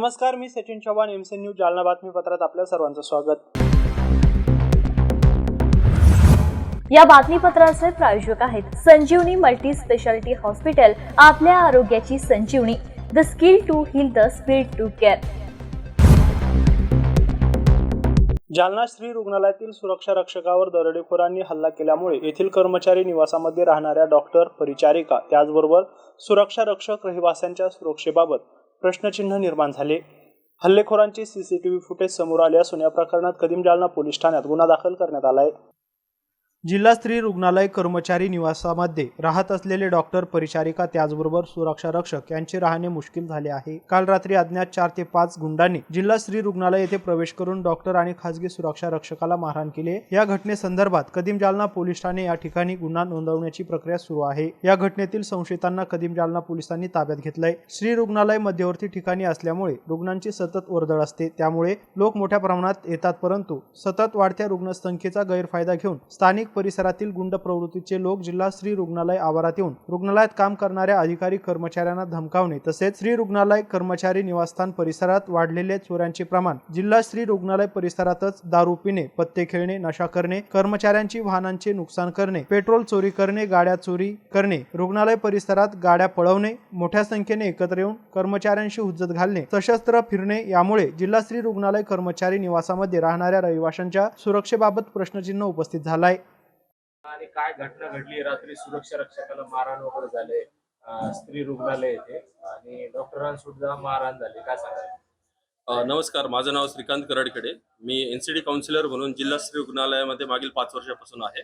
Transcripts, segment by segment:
नमस्कार मी Sachin Chavan MC news Jalna बातमीपत्रात आपल्या सर्वांचं स्वागत. या बातमीपत्राचे प्रायोजक आहेत संजीवनी मल्टी स्पेशालिटी हॉस्पिटल आपल्या आरोग्याची Sanjeevani. The skill to heal the speed to care Jalna Shri रुग्णालयातील सुरक्षा रक्षकावर दरोडेखोरांनी हल्ला केल्यामुळे येथील कर्मचारी निवासामध्ये राहणाऱ्या डॉक्टर परिचारिका त्याचबरोबर सुरक्षा रक्षक रहिवाशांच्या सुरक्षेबाबत प्रश्नचिन्ह निर्माण झाले. हल्लेखोरांचे सीसीटीव्ही फुटेज समोर आले असून या प्रकरणात कदीम जालना पोलीस ठाण्यात गुन्हा दाखल करण्यात आला आहे जिल्हा स्त्री रुग्णालय कर्मचारी निवासामध्ये राहत असलेले डॉक्टर परिचारिका त्याचबरोबर सुरक्षा रक्षक यांचे राहणे मुश्किल झाले आहे. काल रात्री अज्ञात चार ते पाच गुंडांनी जिल्हा स्त्री रुग्णालय येथे प्रवेश करून डॉक्टर आणि खासगी सुरक्षा रक्षकाला मारहाण केले या घटनेसंदर्भात कदीम जालना पोलीस ठाणे या ठिकाणी गुन्हा नोंदवण्याची प्रक्रिया सुरू आहे. या घटनेतील संशयितांना कदीम जालना पोलिसांनी ताब्यात घेतलंय. श्री रुग्णालय मध्यवर्ती ठिकाणी असल्यामुळे रुग्णांची सतत वर्दळ असते. त्यामुळे लोक मोठ्या प्रमाणात येतात परंतु सतत वाढत्या रुग्णसंख्येचा गैरफायदा घेऊन स्थानिक परिसरातील गुंड प्रवृत्तीचे लोक जिल्हा श्री रुग्णालय आवारात येऊन रुग्णालयात काम करणाऱ्या अधिकारी कर्मचाऱ्यांना धमकावणे तसेच श्री रुग्णालय कर्मचारी निवासस्थान परिसरात वाढलेले चोऱ्यांचे प्रमाण जिल्हा श्री रुग्णालय परिसरातच दारू पिणे पत्ते खेळणे नशा करणे कर्मचाऱ्यांची वाहनांचे नुकसान करणे पेट्रोल चोरी करणे गाड्या चोरी करणे रुग्णालय परिसरात गाड्या पळवणे मोठ्या संख्येने एकत्र येऊन कर्मचाऱ्यांशी हुज्जत घालणे सशस्त्र फिरणे यामुळे जिल्हा श्री रुग्णालय कर्मचारी निवासामध्ये राहणाऱ्या रहिवाशांच्या सुरक्षेबाबत प्रश्नचिन्ह उपस्थित झालाय. आणि काय घटना घडली? रात्री सुरक्षा रक्षकाला मारहाण वगैरे झाले. स्त्री रुग्णालय येथे. आणि डॉक्टरांसुद्धा मारहाण झाली. काय सांगाल? नमस्कार. माझं नाव श्रीकांत कराडकडे. मी एन सी डी काउन्सिलर म्हणून जिल्हा स्त्री रुग्णालयामध्ये मागील पाच वर्षापासून आहे.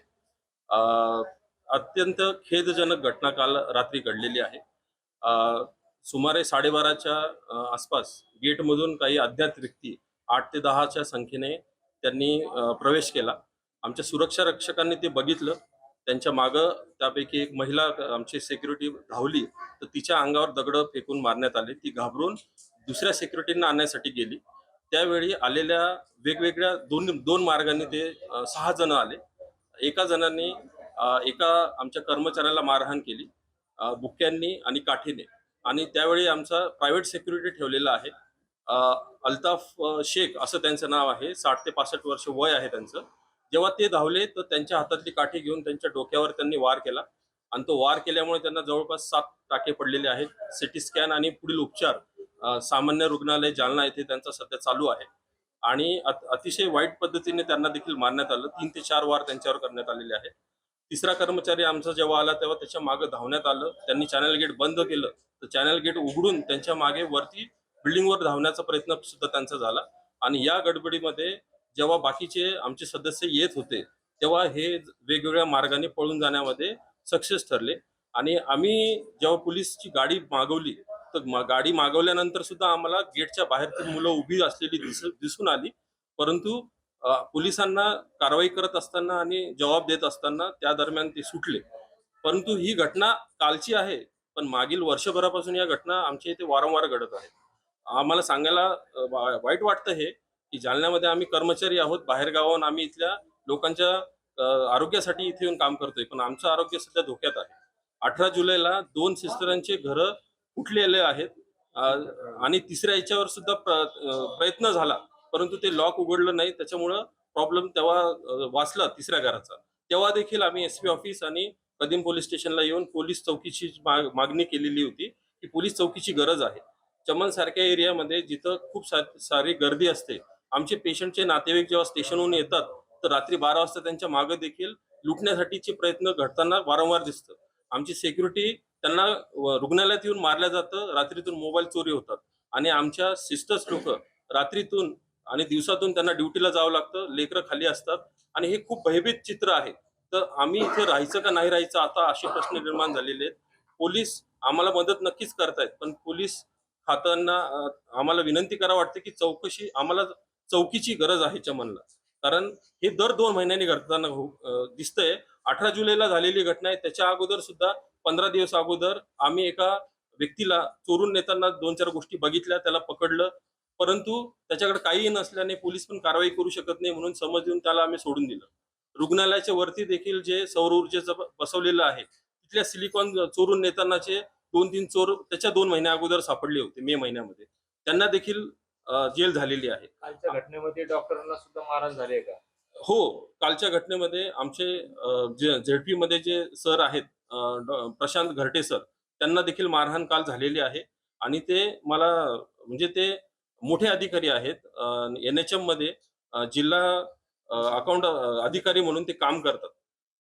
अत्यंत खेदजनक घटना काल रात्री घडलेली आहे. सुमारे साडेबाराच्या आसपास गेटमधून काही अज्ञात व्यक्ती आठ ते दहाच्या संख्येने त्यांनी प्रवेश केला. आमच्या सुरक्षा रक्षकांनी ते बघितलं. त्यांच्या मागं त्यापैकी एक महिला आमची सेक्युरिटी धावली तर तिच्या अंगावर दगडं फेकून मारण्यात आले. ती घाबरून दुसऱ्या सेक्युरिटींना आणण्यासाठी गेली. त्यावेळी आलेल्या वेगवेगळ्या दोन दोन मार्गांनी ते सहा जण आले. एका जणांनी एका आमच्या कर्मचाऱ्याला मारहाण केली बुक्क्यांनी आणि काठीने. आणि त्यावेळी आमचा प्रायव्हेट सेक्युरिटी ठेवलेला आहे. अल्ताफ शेख असं त्यांचं नाव आहे. साठ ते पासष्ट वर्ष वय आहे त्यांचं. जेव्हा ते धावले तर त्यांच्या हातातली काठी घेऊन त्यांच्या डोक्यावर त्यांनी वार केला. आणि तो वार केल्यामुळे त्यांना जवळपास सात टाके पडलेले आहेत. सिटी स्कॅन आणि पुढील उपचार सामान्य रुग्णालय जालना येथे त्यांचा सध्या चालू आहे. आणि अतिशय वाईट पद्धतीने त्यांना देखील मारण्यात आलं. तीन ते चार वार त्यांच्यावर करण्यात आलेले आहेत. तिसरा कर्मचारी आमचा जेव्हा आला तेव्हा त्याच्यामागे धावण्यात आलं. त्यांनी चॅनल गेट बंद केलं. तर चॅनल गेट उघडून त्यांच्या मागे वरती बिल्डिंगवर धावण्याचा प्रयत्न सुद्धा त्यांचा झाला. आणि या गडबडीमध्ये जेव्हा बाकीचे आमचे सदस्य येत होते तेव्हा हे वेगवेगळ्या मार्गाने पळून जाण्यामध्ये सक्सेस ठरले. आणि आम्ही जेव्हा पोलीसची गाडी मागवली तर गाडी मागवल्यानंतर सुद्धा आम्हाला गेटच्या बाहेर ती मुलं उभी असलेली दिस दिसून आली. परंतु पोलिसांना कारवाई करत असताना आणि जबाब देत असताना त्या दरम्यान ते सुटले. परंतु ही घटना कालची आहे पण मागील वर्षभरापासून या घटना आमच्या इथे वारंवार घडत आहेत आम्हाला सांगायला वाईट वाटतं हे की जालन्यामध्ये आम्ही कर्मचारी आहोत बाहेर गावाहून आम्ही इथल्या लोकांच्या आरोग्यासाठी इथे येऊन काम करतोय. पण आमचं आरोग्य सध्या धोक्यात आहे. अठरा जुलैला दोन सिस्टरांचे घरं फुटलेले आहेत. आणि तिसऱ्या याच्यावर सुद्धा प्रयत्न झाला. परंतु ते लॉक उघडलं नाही. त्याच्यामुळं प्रॉब्लेम तेव्हा वाचला तिसऱ्या घराचा. तेव्हा देखील आम्ही एस पी ऑफिस आणि कदीम पोलीस स्टेशनला येऊन पोलीस चौकीची माग- मागणी केलेली होती की पोलीस चौकीची गरज आहे. चमन सारख्या एरियामध्ये जिथं खूप सा- सारी गर्दी असते आमचे पेशंटचे नातेवाईक जेव्हा स्टेशनहून येतात तर रात्री बारा वाजता त्यांच्या मागे देखील लुटण्यासाठीचे प्रयत्न घडताना वारंवार दिसतं. आमची सेक्युरिटी त्यांना रुग्णालयात येऊन मारल्या जातं रात्रीतून मोबाईल चोरी होतात. आणि आमच्या सिस्टर्स लोक रात्रीतून आणि दिवसातून त्यांना ड्युटीला जावं लागतं लेकरं खाली असतात. आणि हे खूप भयभीत चित्र आहे. तर आम्ही इथे राहायचं का नाही राहायचं आता असे प्रश्न निर्माण झालेले आहेत. पोलीस आम्हाला मदत नक्कीच करतायत पण पोलीस खात्यांना आम्हाला विनंती करा वाटते की चौकशी आम्हाला चौकीची गरज आहे चमनला. कारण हे दर दोन महिन्यांनी घडताना हो- दिसतंय. अठरा जुलैला झालेली घटना आहे. त्याच्या अगोदर सुद्धा पंधरा दिवस अगोदर आम्ही एका व्यक्तीला चोरून नेताना दोन चार गोष्टी बघितल्या त्याला पकडलं. परंतु त्याच्याकडे काहीही नसल्याने पोलीस पण कारवाई करू शकत नाही म्हणून समज देऊन त्याला आम्ही सोडून दिलं. रुग्णालयाच्या वरती देखील जे सौर ऊर्जेचं बसवलेलं आहे तिथल्या सिलिकॉन चोरून नेतानाचे दोन तीन चोर त्याच्या दोन महिन्या अगोदर सापडले होते मे महिन्यामध्ये. त्यांना देखील जेल झालेली आहे. कालच्या घटनेमध्ये डॉक्टरांना सुद्धा मारहाण झाली आहे का? हो कालच्या घटनेमध्ये आमचे झेडपी मध्ये जे सर आहेत प्रशांत घरटे सर त्यांना देखील मारहाण काल झालेली आहे. आणि ते मला म्हणजे ते मोठे अधिकारी आहेत. एन एच एममध्ये जिल्हा अकाउंट अधिकारी म्हणून ते काम करतात.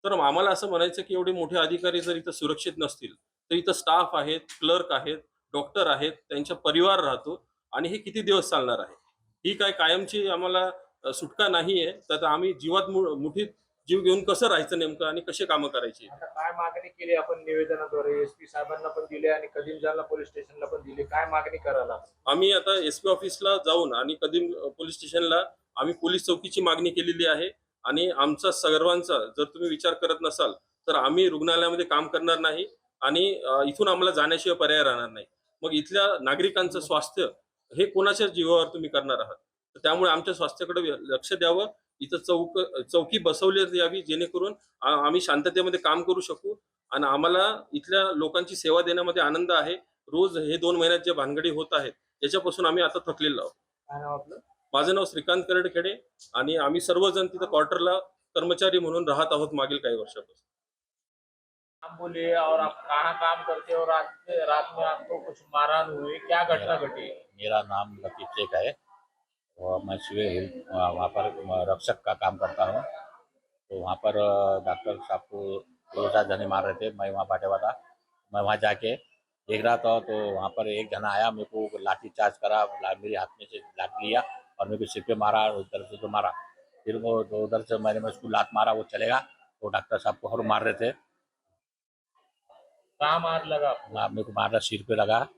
तर आम्हाला असं म्हणायचं की एवढे मोठे अधिकारी जर इथं सुरक्षित नसतील तर इथं स्टाफ आहेत क्लर्क आहेत डॉक्टर आहेत त्यांचा परिवार राहतो. आणि हे किती दिवस चालणार आहे? ही काय कायमची आम्हाला सुटका नाहीये. तर आता आम्ही जीवात मुठीत जीव घेऊन कसं राहायचं नेमकं आणि कसे कामं करायची? काय मागणी केली आपण निवेदनाद्वारे? एसपी साहेबांना पण दिले आणि कदीम जालना पोलीस स्टेशनला पण दिली. काय मागणी करायला? आम्ही आता एस पी ऑफिसला जाऊन आणि कदीम पोलीस स्टेशनला आम्ही पोलीस चौकीची मागणी केलेली आहे. आणि आमचा सर्वांचा जर तुम्ही विचार करत नसाल तर आम्ही रुग्णालयामध्ये काम करणार नाही आणि इथून आम्हाला जाण्याशिवाय पर्याय राहणार नाही. मग इथल्या नागरिकांचं स्वास्थ्य हे कोणाच्या जीवावर तुम्ही करणार आहात? तर त्यामुळे आमच्या स्वास्थ्याकडे लक्ष द्यावं. इथं चौक चौकी बसवली यावी जेणेकरून आम्ही शांततेमध्ये काम करू शकू आणि आम्हाला इथल्या लोकांची सेवा देण्यामध्ये आनंद आहे. रोज हे दोन महिन्यात जे भानगडी होत आहेत त्याच्यापासून आम्ही आता थकलेलो आहोत. माझं नाव श्रीकांत करडखेडे आणि आम्ही सर्वजण तिथं क्वार्टरला कर्मचारी म्हणून राहत आहोत मागील काही वर्षापासून. आप बोलिए और आप कहाँ काम करते हो? रात में रात में आपको कुछ मारहाण हुई? क्या घटना घटी? मेरा नाम लतीफ शेख है। और मैं सिविल हेल्थ, वहाँ पर रक्षक का काम करता हूँ। तो वहाँ पर डॉक्टर साहब को दो चार जने मार रहे थे। मैं वहाँ बैठा हुआ था। मैं वहाँ जाके देख रहा था तो वहाँ पर एक जना आया, मेरे को लाठी चार्ज करा मेरे हाथ में से लाठी लिया और मेरे को सिर पे मारा उधर से तो मारा। फिर वो तो उधर से मैंने, मैं उसको लात मारा, वो चलेगा। तो डॉक्टर साहब को और मार रहे थे। कहाँ मार लगा? आपको? मेरे को मारा सिर पे लगा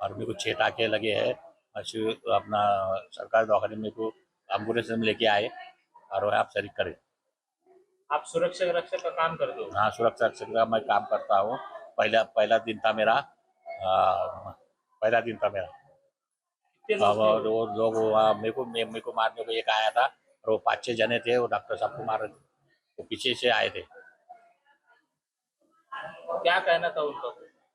और मेरे को छः टाके लगे हैं। और अपना सरकारी दवाखाने मेरे को एंबुलेंस में लेके आए और वह आप शरीक करे। आप सुरक्षा रक्षक का काम करते हो? हाँ सुरक्षा रक्षक का मैं काम करता हूँ। पहला पहला दिन था मेरा आ, पहला दिन था मेरा। वो लोग मेरे को मे- मेरे को मारने को एक आया था और वो पाँच छः जने थे वो डॉक्टर साहब को मार रहे थे। वो पीछे से आए थे। क्या कहना था उनका?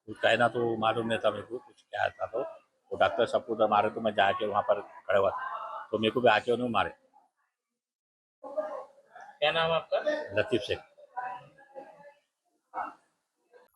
कुछ कहना तो मालूम नहीं था मेरे को कुछ क्या था तो। वो डॉक्टर साहब को उधर मारे तो मैं जाके वहाँ पर खड़े हुआ था। तो मेरे को भी आके उन्होंने मारे। क्या नाम आपका? लतीफ शेख।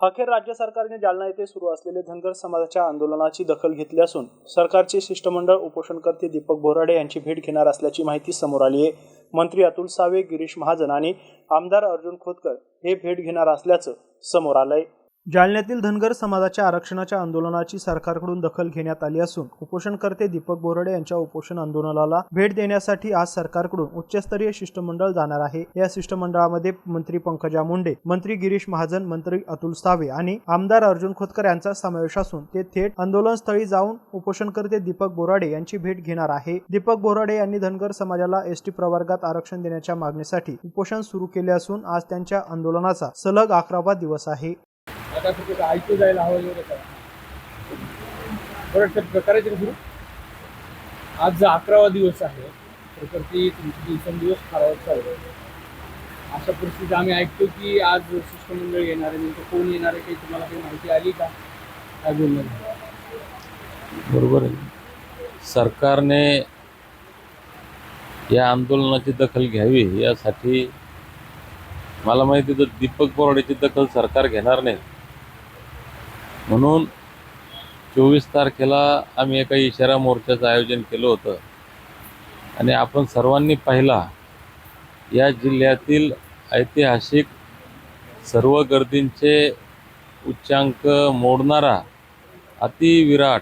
अखेर राज्य सरकारने जालना येथे सुरू असलेले धनगर समाजाच्या आंदोलनाची दखल घेतली असून सरकारचे शिष्टमंडळ उपोषणकर्ते दीपक बोराडे यांची भेट घेणार असल्याची माहिती समोर आली आहे. मंत्री अतुल सावे गिरीश महाजन आणि आमदार अर्जुन खोतकर हे भेट घेणार असल्याचं समोर आलंय. जालन्यातील धनगर समाजाच्या आरक्षणाच्या आंदोलनाची सरकारकडून दखल घेण्यात आली असून उपोषणकर्ते दीपक बोराडे यांच्या उपोषण आंदोलनाला भेट देण्यासाठी आज सरकारकडून उच्चस्तरीय शिष्टमंडळ जाणार आहे. या शिष्टमंडळामध्ये मंत्री पंकजा मुंडे मंत्री गिरीश महाजन मंत्री अतुल सावे आणि आमदार अर्जुन खोतकर यांचा समावेश असून ते थेट आंदोलनस्थळी जाऊन उपोषणकर्ते दीपक बोराडे यांची भेट घेणार आहे. दीपक बोराडे यांनी धनगर समाजाला एसटी प्रवर्गात आरक्षण देण्याच्या मागणीसाठी उपोषण सुरू केले असून आज त्यांच्या आंदोलनाचा सलग अकरावा दिवस आहे. आता तुझं ऐकू जायला हवं एवढं करा. बरं करायचं का सुरू? आज जो अकरावा दिवस आहे प्रकृती तुमची दिवसेंदिवस खराब चालू अशा परिस्थितीत आम्ही ऐकतो की आज शिष्टमंडळ येणार आहे नेमकं कोण येणार आहे काही तुम्हाला काही माहिती आली का? काय बोलणार बरोबर आहे. सरकारने या आंदोलनाची दखल घ्यावी यासाठी मला माहिती तर दीपक बोराडेची दखल सरकार घेणार नाही. म्हणून चोवीस तारखेला आम्ही एका इशारा मोर्चाचं आयोजन केलं होतं. आणि आपण सर्वांनी पाहिला या जिल्ह्यातील ऐतिहासिक सर्व गर्दींचे उच्चांक मोडणारा अतिविराट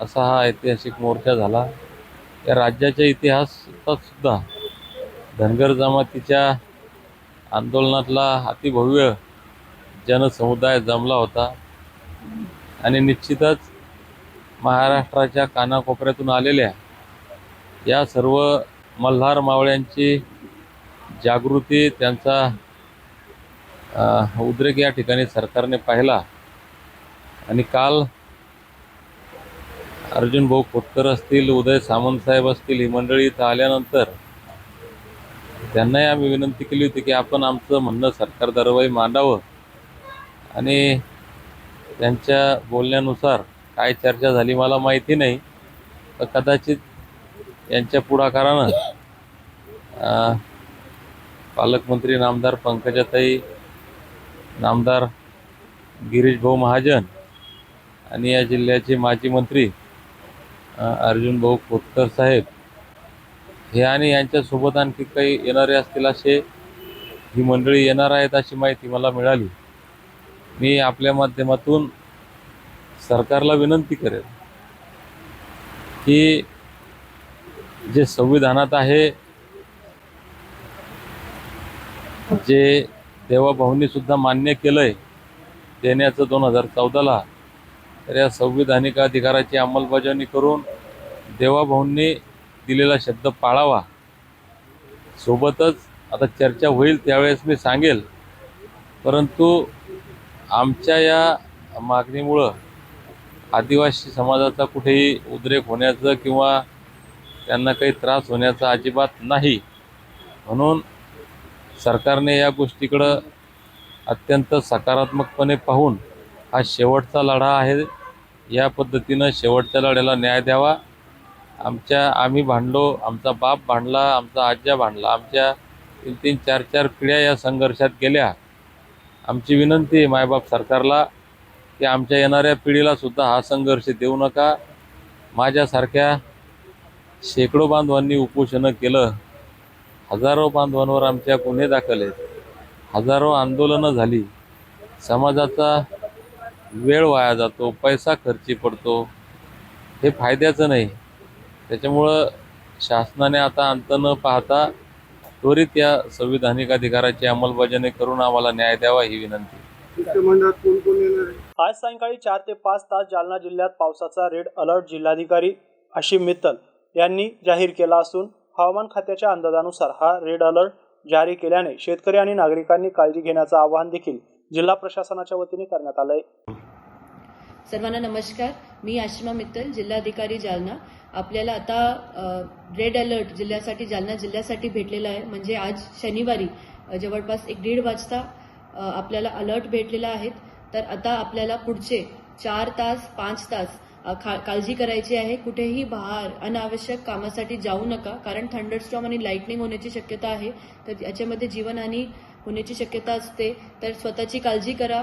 असा हा ऐतिहासिक मोर्चा झाला. या राज्याच्या इतिहासातसुद्धा धनगर जमातीच्या आंदोलनातला अतिभव्य जनसमुदाय जमला होता. आणि निश्चितच महाराष्ट्राच्या कानाकोपऱ्यातून आलेल्या या सर्व मल्हार मावळ्यांची जागृती त्यांचा उद्रेक या ठिकाणी सरकारने पाहिला. आणि काल अर्जुन भाऊ खोतकर असतील उदय सामंत साहेब असतील ही मंडळी इथं आल्यानंतर त्यांनाही आम्ही विनंती केली होती की आपण आमचं म्हणणं सरकार दरवाई मांडावं. आणि त्यांच्या बोलण्यानुसार काय चर्चा झाली मला माहिती नाही तर कदाचित यांच्या पुढाकारानं पालकमंत्री नामदार पंकजाताई नामदार गिरीश भाऊ महाजन आणि या जिल्ह्याचे माजी मंत्री अर्जुन भाऊ खोतकर साहेब हे आणि यांच्यासोबत आणखी काही येणारे असतील असे ही मंडळी येणार आहेत अशी माहिती मला मिळाली. मी आपल्या माध्यमातून सरकारला विनंती करेन की जे संविधानात आहे जे देवाभाऊंनी सुद्धा मान्य केलंय देण्याचं दोन हजार चौदाला तर या संविधानिक अधिकाराची अंमलबजावणी करून देवाभाऊंनी दिलेला शब्द पाळावा. सोबतच आता चर्चा होईल त्यावेळेस मी सांगेल परंतु आमच्या या मागणीमुळं आदिवासी समाजाचा कुठेही उद्रेक होण्याचं किंवा त्यांना काही त्रास होण्याचा अजिबात नाही. म्हणून सरकारने या गोष्टीकडं अत्यंत सकारात्मकपणे पाहून हा शेवटचा लढा आहे. या पद्धतीनं शेवटच्या लढ्याला न्याय द्यावा. आमच्या आम्ही भांडलो आमचा बाप भांडला आमचा आज्या भांडला आमच्या तीन तीन चार चार पिढ्या या संघर्षात गेल्या. आमची विनंती आहे मायबाप सरकारला की आमच्या येणाऱ्या पिढीला सुद्धा हा संघर्ष देऊ नका. माझ्यासारख्या शेकडो बांधवांनी उपोषणं केलं हजारो बांधवांवर आमच्या गुन्हे दाखल आहेत हजारो आंदोलनं झाली समाजाचा वेळ वाया जातो पैसा खर्ची पडतो हे फायद्याचं नाही. त्याच्यामुळं शासनाने आता अंत न पाहता त्वरित या संविधानिक अधिकाराची अंमलबजावणी करून आम्हाला न्याय द्यावा ही विनंती. आज सायंकाळी चार ते पाच तास जालना जिल्ह्यात पावसाचा रेड अलर्ट जिल्हाधिकारी आशिम मित्तल यांनी जाहीर केला असून हवामान खात्याच्या अंदाजानुसार हा रेड अलर्ट जारी केल्याने शेतकरी आणि नागरिकांनी काळजी घेण्याचं आवाहन देखील जिल्हा प्रशासनाच्या वतीने करण्यात आलं आहे सर्वांना नमस्कार. मी आशिमा मित्तल जिल्हाधिकारी जालना. आपल्याला आता रेड अलर्ट जिल्ह्यासाठी जालना जिल्ह्यासाठी भेटलेला आहे. म्हणजे आज शनिवारी जवळपास एक दीड वाजता आपल्याला अलर्ट भेटलेला आहेत तर आता आपल्याला पुढचे चार तास पाच तास खा काळजी करायची आहे. कुठेही बाहेर अनावश्यक कामासाठी जाऊ नका. कारण थंडरस्टॉम आणि लाईटनिंग होण्याची शक्यता आहे. तर याच्यामध्ये जीवनहानी होण्याची शक्यता असते तर स्वतःची काळजी करा.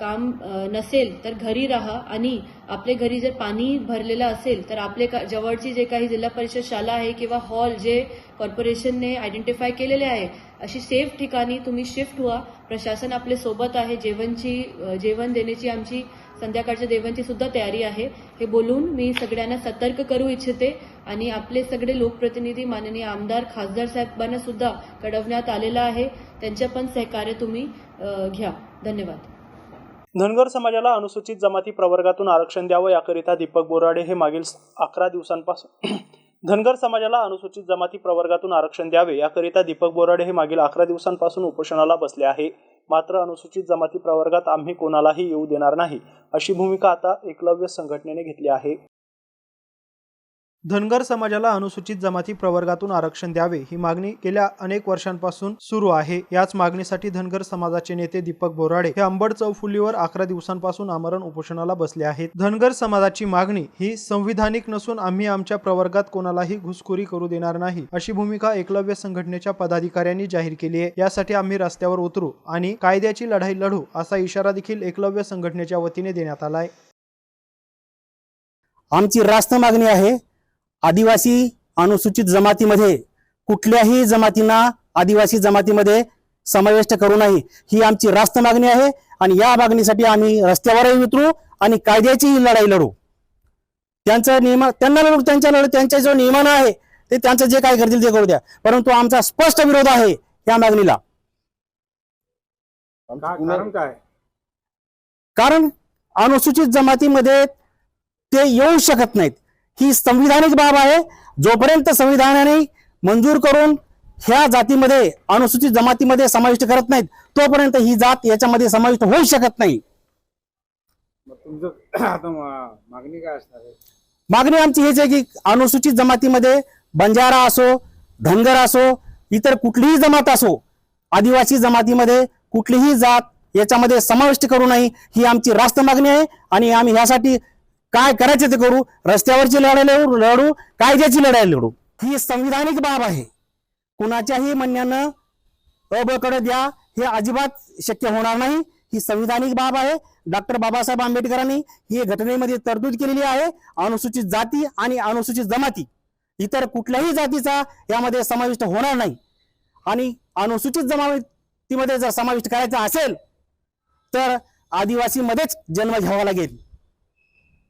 काम नसेल तर घरी राहा आणि आपले घरी जर पाणी भरलेलं असेल तर आपले का- जवळची जे काही जिल्हा परिषद शाळा आहे किंवा हॉल जे कॉर्पोरेशनने आयडेंटिफाय केलेले आहे अशी सेफ ठिकाणी तुम्ही शिफ्ट व्हा. प्रशासन आपले सोबत आहे जेवणची जेवण देण्याची आमची संध्याकाळच्या देवांची सुद्धा तयारी आहे. हे बोलून मी सगळ्यांना सतर्क करू इच्छिते आणि आपले सगळे लोकप्रतिनिधी माननीय आमदार खासदार साहेबांना सुद्धा कळवण्यात आलेलं आहे. त्यांच्या पण सहकार्य तुम्ही घ्या. धन्यवाद. धनगर समाजाला अनुसूचित जमाती प्रवर्गातून आरक्षण द्यावं याकरिता दीपक बोराडे हे मागील अकरा दिवसांपासून धनगर समाजाला अनुसूचित जमाती प्रवर्गातून आरक्षण द्यावे याकरिता दीपक बोराडे हे मागील अकरा दिवसांपासून उपोषणाला बसले आहे. मात्र अनुसूचित जमाती प्रवर्गात आम्ही कोणालाही येऊ देणार नाही अशी भूमिका आता एकलव्य संघटनेने घेतली आहे. धनगर समाजाला अनुसूचित जमाती प्रवर्गातून आरक्षण द्यावे ही मागणी गेल्या अनेक वर्षांपासून सुरू आहे. याच मागणीसाठी धनगर समाजाचे नेते दीपक बोराडे हे अंबड चौफुलीवर अकरा दिवसांपासून आमरण उपोषणाला बसले आहेत. धनगर समाजाची मागणी ही संविधानिक नसून आम्ही आमच्या प्रवर्गात कोणालाही घुसखोरी करू देणार नाही अशी भूमिका एकलव्य संघटनेच्या पदाधिकाऱ्यांनी जाहीर केली आहे. यासाठी आम्ही रस्त्यावर उतरू आणि कायद्याची लढाई लढू असा इशारा देखील एकलव्य संघटनेच्या वतीने देण्यात आलाय आमची रास्त मागणी आहे आदिवासी अनुसूचित जमातीमध्ये कुठल्याही जमातींना आदिवासी जमातीमध्ये समाविष्ट करू नये. ही आमची रास्त मागणी आहे आणि या मागणीसाठी आम्ही रस्त्यावरही उतरू आणि कायद्याचीही लढाई लढू. त्यांचं नियम त्यांना लढू त्यांच्या लढू त्यांच्या जो नियमन आहे ते त्यांचं जे काय करतील ते करू द्या. परंतु आमचा स्पष्ट विरोध आहे या मागणीला. काय? कारण अनुसूचित जमातीमध्ये ते येऊ शकत नाहीत. ही संविधानिक बाब आहे. जोपर्यंत संविधानाने मंजूर करून ह्या जातीमध्ये अनुसूचित जमातीमध्ये समाविष्ट करत नाहीत तोपर्यंत ही जात याच्यामध्ये समाविष्ट होऊ शकत नाही. मागणी काय असणार आहे? मागणी आमची हेच आहे की अनुसूचित जमातीमध्ये बंजारा असो धनगर असो इतर कुठलीही जमात असो आदिवासी जमातीमध्ये कुठलीही जात याच्यामध्ये समाविष्ट करू नये ही आमची रास्त मागणी आहे आणि आम्ही ह्यासाठी काय करायचं ते करू? रस्त्यावरची लढाई लढू लढू. कायद्याची लढाई लढू. ही संविधानिक बाब आहे. कुणाच्याही म्हणण्यानं अबकडे द्या हे अजिबात शक्य होणार नाही. ही संविधानिक बाब आहे. डॉक्टर बाबासाहेब आंबेडकरांनी ही घटनेमध्ये तरतूद केलेली आहे. अनुसूचित जाती आणि अनुसूचित जमाती. इतर कुठल्याही जातीचा यामध्ये समाविष्ट होणार नाही. आणि अनुसूचित जमातीमध्ये जर समाविष्ट करायचा असेल तर आदिवासीमध्येच जन्म घ्यावा लागेल.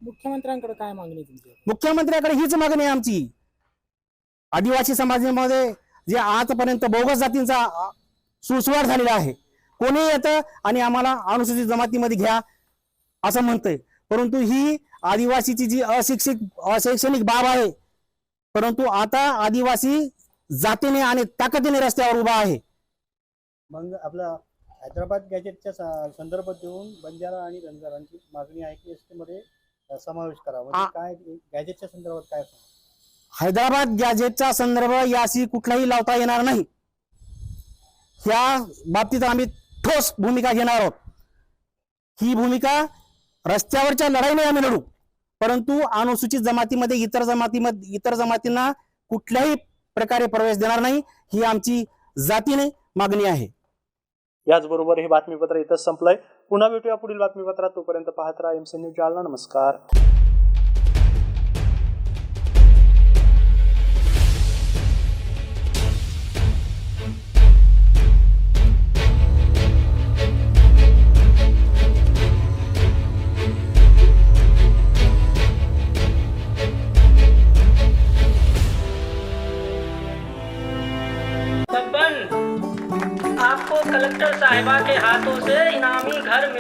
मुख्यमंत्र्यांकडे काय मागणी तुमची? मुख्यमंत्र्याकडे हीच मागणी आहे आमची. आदिवासी समाजामध्ये जे आजपर्यंत बोगस जातींचा सुसवार झालेला आहे. कोणी येतं आणि आम्हाला अनुसूचित जमातीमध्ये घ्या असं म्हणतंय. परंतु ही आदिवासीची जी अशिक्षित अशैक्षणिक बाब आहे परंतु आता आदिवासी जातीने आणि ताकदीने रस्त्यावर उभा आहे. मग आपला हैदराबाद गॅजेटच्या स- संदर्भात देऊन बंजारा आणि बंजारांची मागणी आहे की एसमध्ये अ, समावेश करा म्हणजे काय गॅजेटच्या संदर्भात काय? हैदराबाद गॅजेटचा संदर्भ याशी कुठलाही लावता येणार नाही. ह्या बाबतीत आम्ही ठोस भूमिका घेणार आहोत. ही भूमिका रस्त्यावरच्या लढाईने आम्ही लढू. परंतु अनुसूचित जमातीमध्ये इतर जमातीमध्ये इतर जमातींना कुठल्याही प्रकारे प्रवेश देणार नाही ही आमची जातीने मागणी आहे. याचबरोबर हे बातमीपत्र इथंच संपलंय. पुन्हा भेटूया पुढील बातमीपत्रात. तोपर्यंत पाहत राहा एम सी न्यूज जालना नमस्कार. आपको कलेक्टर साहिबा के हाथों